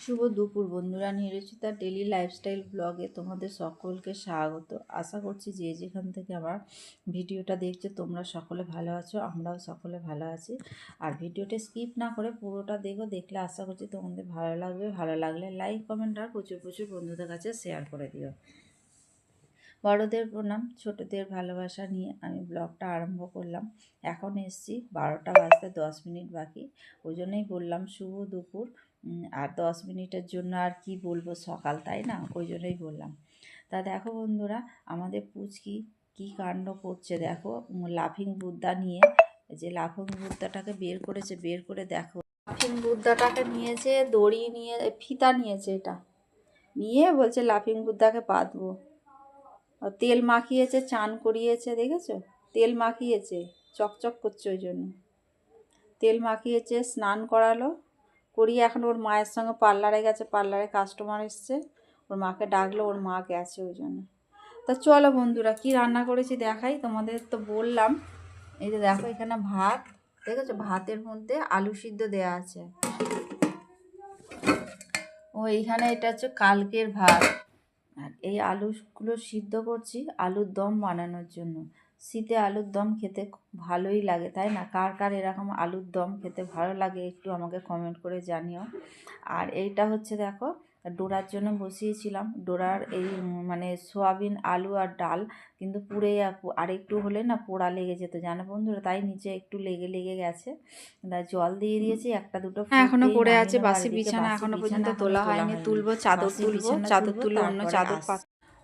শুভ দুপুর বন্ধুরা, নিরচিতা daily lifestyle ব্লগে তোমাদের সকলকে স্বাগত। আশা করছি যে যেখান থেকে আমার ভিডিওটা দেখছ, তোমরা সকলে ভালো আছো, আমরাও সকলে ভালো আছি। আর ভিডিওটা স্কিপ না করে পুরোটা দেখো, দেখলে আশা করছি তোমাদের ভালো লাগবে। ভালো লাগলে লাইক, কমেন্ট আর প্রচুর প্রচুর বন্ধুদের কাছে শেয়ার করে দিও। বড়দের প্রণাম, ছোটদের ভালোবাসা নিয়ে আমি ব্লগটা আরম্ভ করলাম। এখন এসছি বারোটা বাজতে দশ মিনিট বাকি। ওই জন্যই বললাম শুভ দুপুর। আর দশ মিনিটের জন্য আর কি বলব সকাল, তাই না? ওই জন্যই বললাম। তা দেখো বন্ধুরা, আমাদের পুচকি কি কাণ্ড করছে দেখো? লাফিং বুদ্ধা নিয়ে যে লাফিং বুদ্ধাটাকে বের করেছে, বের করে দেখো। লাফিং বুদ্ধাটাকে নিয়েছে, দড়ি নিয়ে ফিতা নিয়েছে এটা। নিয়ে বলছে লাফিং বুদ্ধাকে আর তেল মাখিয়েছে, চান করিয়েছে, দেখেছ? তেল মাখিয়েছে, চকচক করছে ওই জন্য। তেল মাখিয়েছে, স্নান করালো করিয়ে এখন ওর মায়ের সঙ্গে পার্লারে গেছে, পার্লারে কাস্টমার এসছে। ওর মাকে ডাকলো, ওর মা গেছে ওই জন্য। তা চলো বন্ধুরা, কি রান্না করেছি দেখাই? তোমাদের তো বললাম। এই যে দেখো এখানে ভাত, দেখেছ? ভাতের মধ্যে আলু সিদ্ধ দেওয়া আছে। ও, এইখানে এটা হচ্ছে কালকের ভাত। আর এই আলুগুলো সিদ্ধ করছি, আলুর দম বানানোর জন্য। শীতে আলুর দম খেতে খুব ভালোই লাগে তাই না? কার কার এরকম আলুর দম খেতে ভালো লাগে একটু আমাকে কমেন্ট করে জানিও। আর এইটা হচ্ছে দেখো ডোরার জন্য বসিয়েছিলাম। ডোরার এই মানে সোয়াবিন আলু আর ডাল কিন্তু পুড়ে আর- একটু হলে না পোড়া লেগে যেত জানো বন্ধুরা? তাই নিচে একটু লেগে লেগে গেছে। জল দিয়ে দিয়েছি একটা দুটো হ্যাঁ, এখনও পড়ে আছে বাসি বিছানা এখনও পর্যন্ত তোলা হয়নি তুলবো চাদর তুলবো চাদর তুলে অন্য চাদর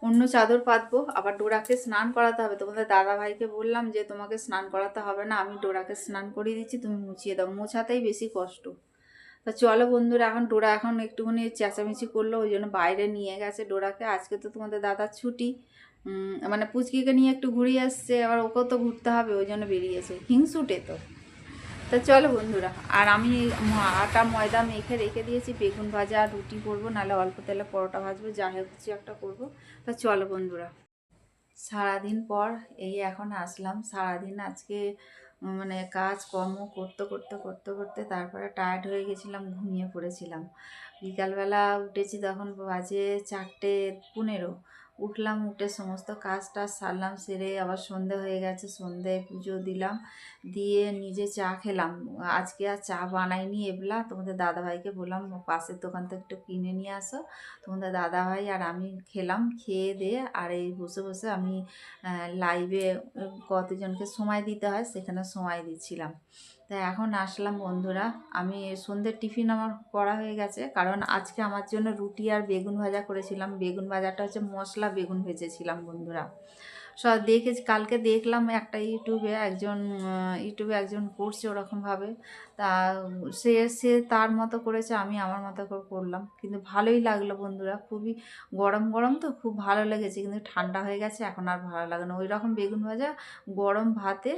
অন্য চাদর পাতবো, আবার ডোরাকে স্নান করাতে হবে। তোমাদের দাদা ভাইকে বললাম যে, তোমাকে স্নান করাতে হবে না, আমি ডোরাকে স্নান করিয়ে দিচ্ছি, তুমি মুছিয়ে দাও। মোছাতেই বেশি কষ্ট। তা চলো বন্ধুরা, এখন ডোরা এখন একটুখানি চেঁচামেচি করল, ওই জন্য বাইরে নিয়ে গেছে ডোরাকে। আজকে তো তোমাদের দাদার ছুটি। মানে পুচকিকে নিয়ে একটু ঘুরিয়ে আসছে, আবার ওকেও তো ঘুরতে হবে, ওই জন্য বেরিয়েছে হিংসুটে তো। তা চলো বন্ধুরা, আর আমি আটা ময়দা মেখে রেখে দিয়েছি, বেগুন ভাজা, রুটি করব, নাহলে অল্প তেলে পরোটা ভাজবো যা হোক কিছু একটা করব। তা চলো বন্ধুরা, সারাদিন পর এই এখন আসলাম। সারাদিন আজকে মানে কাজ কর্ম করতে করতে করতে করতে তারপরে টায়ার্ড হয়ে গেছিলাম, ঘুমিয়ে পড়েছিলাম। বিকালবেলা উঠেছি তখন বাজে চারটে পনেরো। উঠলাম, উঠে সমস্ত কাজ টাজ সারলাম, সেরে আবার সন্ধে হয়ে গেছে সন্ধে পুজো দিলাম, দিয়ে নিজে চা খেলাম। আজকে আর চা বানাইনি এবলা, তোমাদের দাদাভাইকে বললাম, পাশের দোকান থেকে একটু কিনে নিয়ে আসো। তোমাদের দাদাভাই আর আমি খেলাম, খেয়ে দিয়ে আর এই বসে বসে আমি লাইভে কতজনকে সময় দিতে হয়, সেখানে সময় দিচ্ছিলাম। তাই এখন আসলাম বন্ধুরা। আমি সন্ধ্যের টিফিন আমার করা হয়ে গেছে। কারণ আজকে আমার জন্য রুটি আর বেগুন ভাজা করেছিলাম। বেগুন ভাজাটা হচ্ছে মশলা বেগুন ভেজেছিলাম বন্ধুরা। সব দেখেছি কালকে দেখলাম একটা ইউটিউবে একজন ইউটিউবে একজন করছে ওরকমভাবে। তা সে সে তার মতো করেছে, আমি আমার মতো করে করলাম। কিন্তু ভালোই লাগল বন্ধুরা। খুবই গরম গরম তো খুব ভালো লেগেছে। কিন্তু ঠান্ডা হয়ে গেছে, এখন আর ভালো লাগে না। ওই রকম বেগুন ভাজা, গরম ভাতে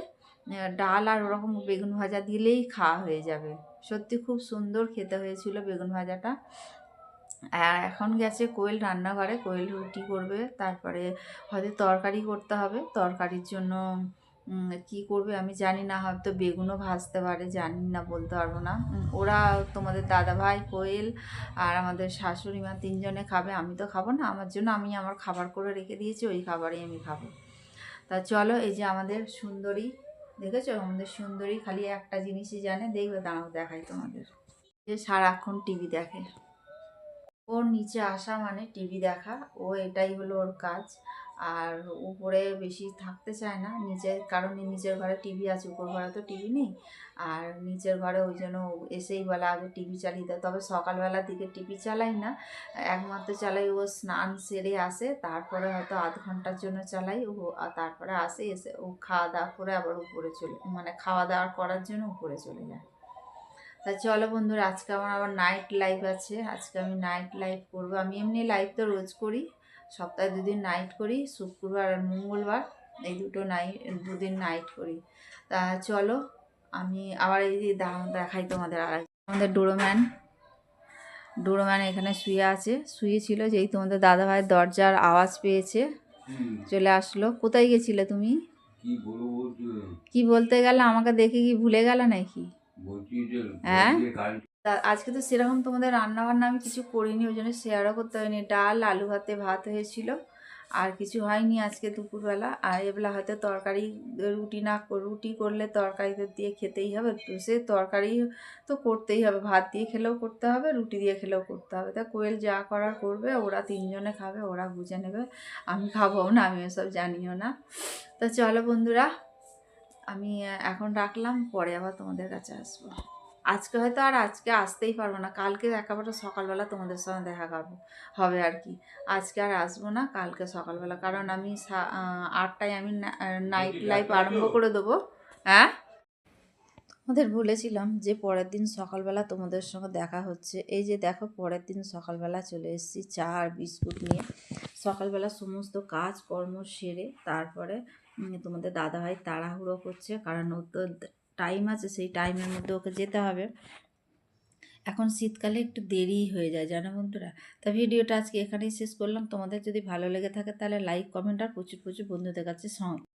ডাল আর ওরকম বেগুন ভাজা দিলেই খাওয়া হয়ে যাবে। সত্যি খুব সুন্দর খেতে হয়েছিল বেগুন ভাজাটা। আর এখন গেছে কোয়েল রান্নাঘরে, কোয়েল রুটি করবে, তারপরে হয়তো তরকারি করতে হবে। তরকারির জন্য কি করবে আমি জানি না, হয়তো বেগুনও ভাজতে পারে, জানি না, বলতে পারব না। ওরা তোমাদের দাদা ভাই, কোয়েল আর আমাদের শাশুড়ি মা তিনজনে খাবে, আমি তো খাব না। আমার জন্য আমি আমার খাবার করে রেখে দিয়েছি, ওই খাবারই আমি খাব। তা চলো, এই যে আমাদের সুন্দরী দেখেছ? আমাদের সুন্দরী খালি একটা জিনিসই জানে, দেখবে দাঁড়াও দেখাই তোমাদের। যে সারাক্ষণ টিভি দেখে। ওর নিচে আসা মানে টিভি দেখা। ও এটাই হলো ওর কাজ। আর উপরে বেশি থাকতে চায় না। নিচে কারণ নিচের ঘরে টিভি আছে, উপর ঘরে তো টিভি নেই। আর নিচের ঘরে ওই জন্য এসেই বলে, আগে টিভি চালিয়ে দেয় তবে সকালবেলার দিকে টিভি চালাই না। একমাত্র চালাই, ও স্নান সেরে আসে, তারপরে হয়তো আধ ঘণ্টার জন্য চালাই, ও আর তারপরে আসে, এসে ও খাওয়া দাওয়া করে আবার উপরে চলে মানে খাওয়া দাওয়া করার জন্য উপরে চলে যায়। তা চলো বন্ধুরা, আজকে আমার আবার নাইট লাইভ আছে। আজকে আমি নাইট লাইভ করব। আমি এমনি লাইভ তো রোজ করি। সপ্তাহে দুদিন নাইট করি শুক্রবার আর মঙ্গলবার এই দুটো নাইট দুদিন নাইট করি। তা চলো আমি আবার এই যে দেখাই তোমাদের আর আমাদের ডোরোম্যান। ডোরোম্যান এখানে শুয়ে আছে। শুয়ে ছিল যেই তোমাদের দাদাভাইয়ের দরজার আওয়াজ পেয়েছে। চলে আসলো। কোথায় গেছিলে তুমি? কি বলতে গেলে আমাকে দেখে কি ভুলে গেলে নাকি? হ্যাঁ? তা আজকে তো সেরকম তোমাদের রান্না বান্না আমি কিছু করিনি, ওই জন্য শেয়ারও করতে হয়নি। ডাল, আলু ভাতে ভাত হয়েছিল, আর কিছু হয়নি আজকে দুপুরবেলা। আর এবেলা হয়তো তরকারি, রুটি না রুটি করলে তরকারিতে দিয়ে খেতেই হবে তো সে তরকারি তো করতেই হবে, ভাত দিয়ে খেলেও করতে হবে, রুটি দিয়ে খেলেও করতে হবে। তা কোয়েল যা করার করবে, ওরা তিনজনে খাবে, ওরা বুঝে নেবে। আমি খাব না, আমি এসব জানিও না। তো চলো বন্ধুরা, আমি এখন রাখলাম, পরে আবার তোমাদের কাছে আসব। আজকে হয়তো আর আজকে আসতেই পারব না। কালকে একেবারে সকালবেলা তোমাদের সঙ্গে দেখা করব হবে আর কি। আজকে আর আসব না কালকে সকালবেলা কারণ আমি সা- আটটায় আমি নাইট লাইফ আরম্ভ করে দেবো। হ্যাঁ? তোমাদের বলেছিলাম যে পরের দিন সকালবেলা তোমাদের সঙ্গে দেখা হচ্ছে। এই যে দেখো পরের দিন সকালবেলা চলে এসেছি চা আর বিস্কুট নিয়ে। সকালবেলা সমস্ত কাজ কর্ম সেরে তারপরে তোমাদের দাদাভাই তাড়াহুড়ো করছে কারণ ওর তো টাইম আছে, সেই টাইমের মধ্যে ওকে যেতে হবে। এখন শীতকালে একটু দেরিই হয়ে যায়, জানো বন্ধুরা? তা ভিডিওটা আজকে এখানেই শেষ করলাম। তোমাদের যদি ভালো লেগে থাকে তাহলে লাইক কমেন্ট আর প্রচুর প্রচুর বন্ধুদের কাছে